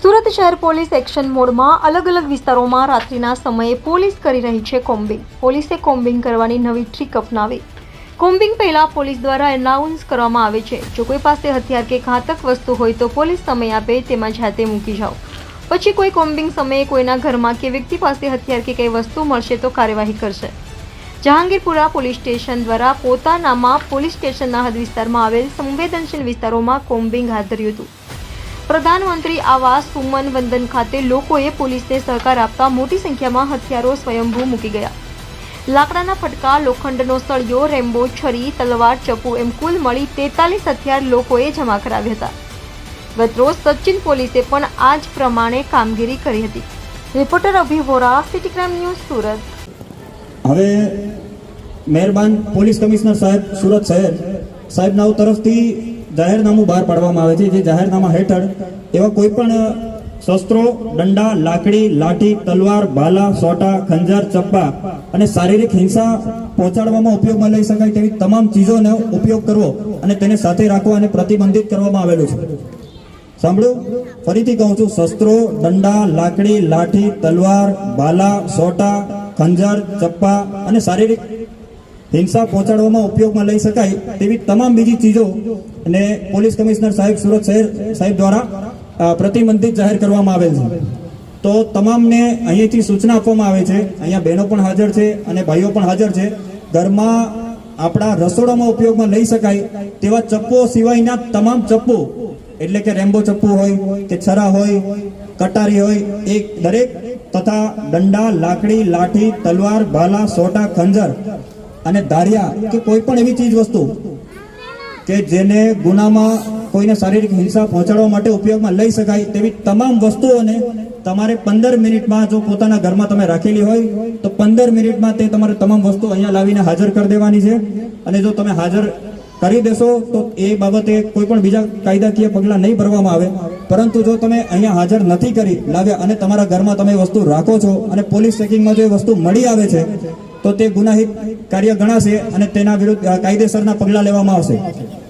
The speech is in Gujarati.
સુરત શહેર પોલીસ એક્શન મોડમાં અલગ અલગ વિસ્તારોમાં રાત્રિના સમયે પોલીસ કરી રહી છે કોમ્બિંગ. પોલીસે કોમ્બિંગ કરવાની નવી ટ્રીક અપનાવી. કોમ્બિંગ પહેલા પોલીસ દ્વારા એનાઉન્સ કરવામાં આવે છે. જો કોઈ પાસે હથિયાર કે ઘાતક વસ્તુ હોય તો પોલીસ સમય આપે તેમાં જાતે મૂકી જાઓ. પછી કોઈ કોમ્બિંગ સમયે કોઈના ઘરમાં કે વ્યક્તિ પાસે હથિયાર કે કઈ વસ્તુ મળશે તો કાર્યવાહી કરશે. જહાંગીરપુરા પોલીસ સ્ટેશન દ્વારા પોતાનામાં પોલીસ સ્ટેશનના હદ વિસ્તારમાં આવેલ સંવેદનશીલ વિસ્તારોમાં કોમ્બિંગ હાથ ધર્યું હતું. પ્રધાનમંત્રી આવાસ, સુમન વંદન ખાતે લોકોએ પોલીસને સહકાર આપતા મોટી સંખ્યામાં હથિયારો સ્વયંભૂ મૂકી ગયા. લાકડાના ફટકા, લોખંડનો સળિયો, રેમ્બો, છરી, તલવાર, ચપ્પુ એમ કુલ મળી તેતાલીસ હથિયાર લોકોએ જમા કરાવ્યા હતા. ગતરોજ સચિન પોલીસે પણ આ જ પ્રમાણે કામગીરી કરી હતી. Reporter Abhi Vora, city crime news Surat. હવે મહેરબાન પોલીસ કમિશનર સાહેબ, સુરત શહેર સાહેબના તરફથી જાહેરનામું બહાર પાડવામાં આવે છે. જે જાહેરનામા હેઠળ એવા કોઈ પણ શસ્ત્રો, દંડા, લાકડી, લાઠી, તલવાર ભાલા સોટા, ખંજર, ચપ્પા અને શારીરિક હિંસા પહોંચાડવામાં ઉપયોગમાં લઈ શકાય તેવી તમામ ચીજોનો ઉપયોગ કરવો અને તેને સાથે રાખવા અને પ્રતિબંધિત કરવામાં આવેલું છે. સાંભળ્યું? ફરીથી કહું છું, શસ્ત્રો, દંડા, લાકડી, લાઠી, તલવાર ભાલા સોટા ખંજર ચપ્પા અને શારીરિક હિંસા પહોંચાડવામાં ઉપયોગમાં લઈ શકાય તેવી તમામ બીજી ચીજો અને પોલીસ કમિશનર સાહેબ સુરત શહેર સાહેબ દ્વારા પ્રતિબંધિત જાહેર કરવામાં આવેલ છે. તો તમામને અહીંયાથી સૂચના આપવામાં આવે છે, અહીંયા બહેનો પણ હાજર છે અને ભાઈઓ પણ હાજર છે, ઘરમાં આપણા રસોડામાં ઉપયોગમાં લઈ શકાય તેવા ચપ્પો સિવાયના તમામ ચપ્પો, એટલે કે રેમ્બો ચપ્પુ હોય, કે છરા હોય, કટારી હોય, એ દરેક તથા દંડા, લાકડી, લાઠી, તલવાર, ભાલા, સોટા, ખંજર અને ધારિયા કે કોઈ પણ એવી ચીજ વસ્તુ કે જેને ગુનામાં કોઈને શારીરિક હિંસા પહોંચાડવા માટે ઉપયોગમાં લઈ શકાય તેવી તમામ વસ્તુઓને તમારે પંદર મિનિટમાં જો પોતાના ઘરમાં તમે રાખેલી હોય, તો પંદર મિનિટમાં તે તમારે તમામ વસ્તુ અહીંયા લાવીને હાજર કરી દેવાની છે. અને જો તમે હાજર કરી દેશો, તો એ બાબતે કોઈ પણ બીજા કાયદાકીય પગલાં નહીં ભરવામાં આવે. પરંતુ જો તમે અહીંયા હાજર નથી કરી લાવ્યા અને તમારા ઘરમાં તમે વસ્તુ રાખો છો અને પોલીસ ચેકિંગમાં જો એ વસ્તુ મળી આવે છે, તો તે ગુનાહિત કાર્ય ગણાશે અને તેના વિરુદ્ધ કાયદેસરના પગલાં લેવામાં આવશે.